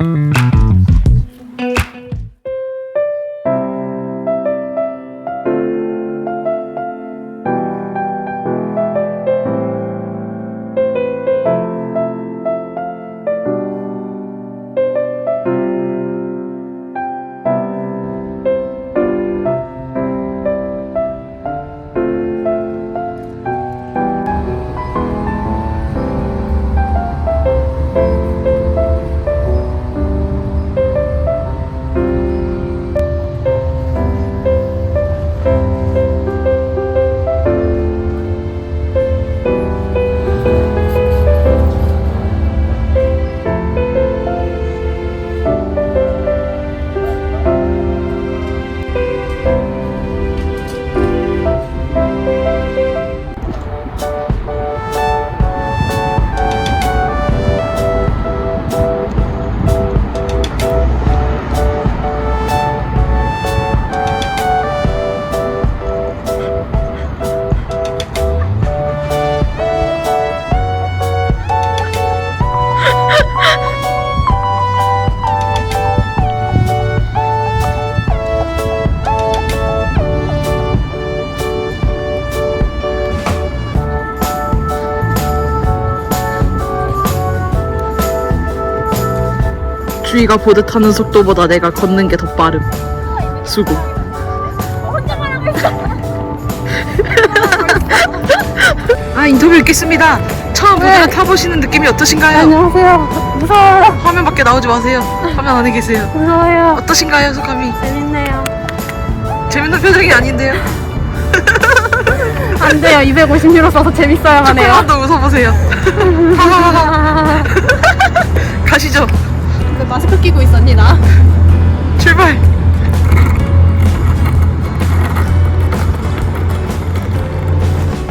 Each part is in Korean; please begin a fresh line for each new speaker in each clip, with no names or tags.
Mm-hmm. 주희가 보드 타는 속도보다 내가 걷는 게 더 빠름. 수고. 아 인터뷰 읽겠습니다. 처음 보드를 타보시는 느낌이 어떠신가요?
안녕하세요. 무서워요.
화면 밖에 나오지 마세요. 화면 안에 계세요.
무서워요.
어떠신가요, 소감이?
재밌네요.
재밌는 표정이 아닌데요.
안 돼요. 250유로 써서 재밌어야 하네요.
조금만 더 웃어보세요. 가시죠.
그 마스크 끼고 있었니, 나?
출발.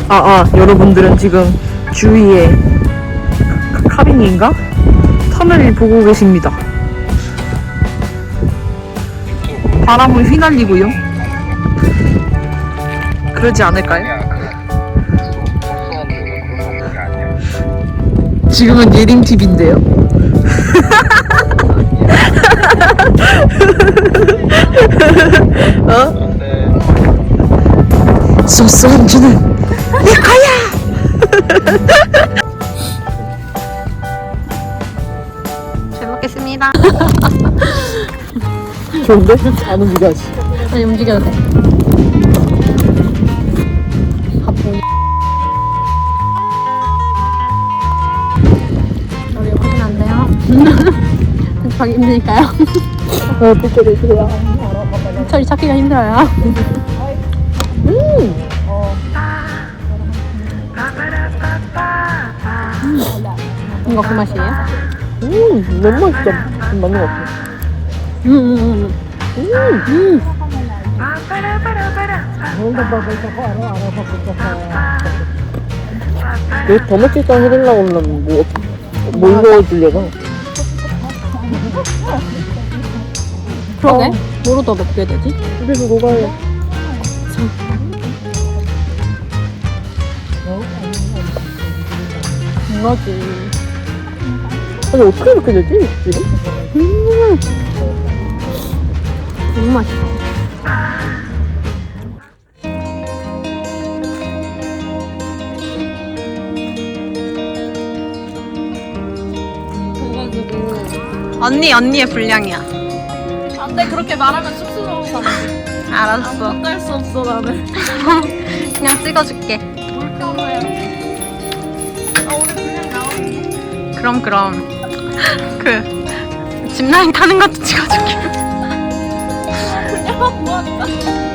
아, 아, 여러분들은 지금 주위에 카- 카비니인가? 터널을 보고 계십니다. 바람을 휘날리고요. 그러지 않을까요? 지금은 예림 TV인데요. 어? 소스 안주는 내 거야.
잘 먹겠습니다.
좋은데? 안 움직여지.
아니, 움직여도 돼. 편집하기 힘드니까요.
어떻게 되세요?
처리 찾기가 힘들어요. 음. 이거 그 맛이에요?
음, 너무 맛있어. 맞는 것 같아.
음, 음, 음.
여기 더 맛있다 해달라고 그러면 뭐, 뭘 넣어주려나?
그러게. 뭐로 더 먹게 되지?
집에서 녹아요.
이거지.
아니, 어떻게 이렇게 되지? 지금?
너무 맛있어.
언니 언니의 분량이야.
안돼 그렇게 말하면 쑥스러워서
알았어.
못할 수 없어 나는.
그냥 찍어줄게.
아 나오는
그럼 그럼. 그 짚라인 타는 것도 찍어줄게.
모았다.